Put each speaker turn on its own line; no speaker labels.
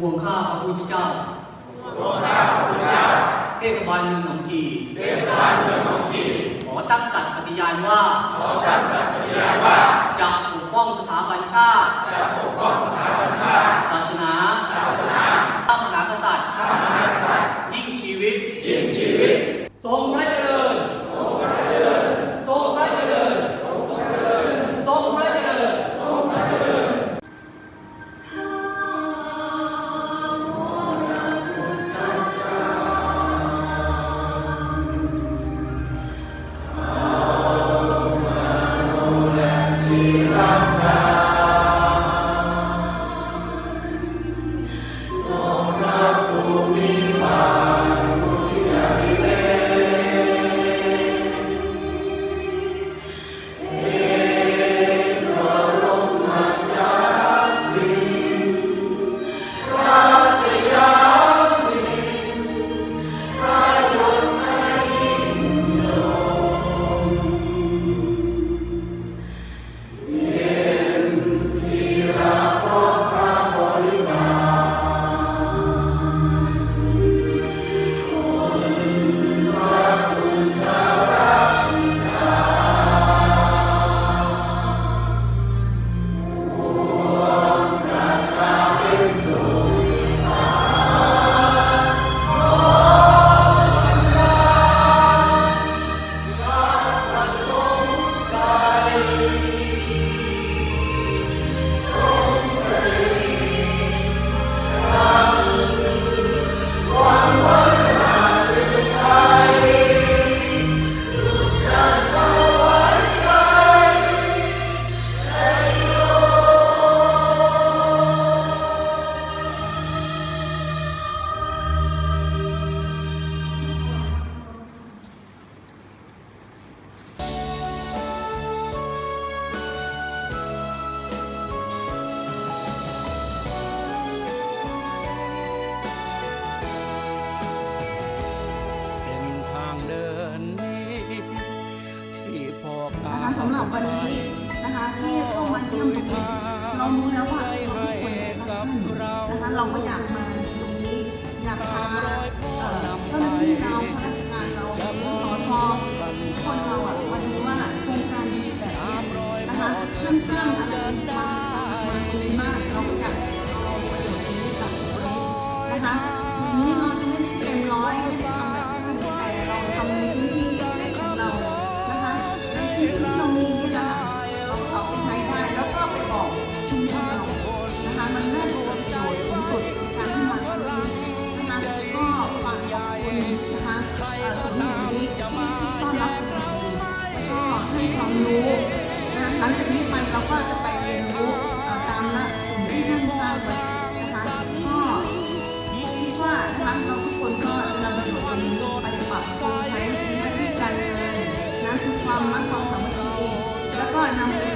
ห่วงข้าพ ห่วงข้าพระพุทธเจ้าเทศบาลเมืองหนองกีขอตั้งสัตย์ปฏิญาณว่า จะ
ป
กป้องสถาบันชาติศา
สำหรับวันนี้นะคะที่เข้ามาเยี่ยมตรงนี้เรารู้แล้วว่าทุกคนนะคะเราก็อยากมาตรงนี้อยากพาเจ้าหน้าที่เราพนักงานเราสอทอทุกคนเราอะวันนี้ว่าโครงการดีแบบนี้นะคะเพื่อนสร้างอะไรมากมายมากเราก็อยากเอาประโยชน์นี้กับนะคะ ใช้ในหที่การงานนะคือความรักควาสามัคคีแล้วก็นำ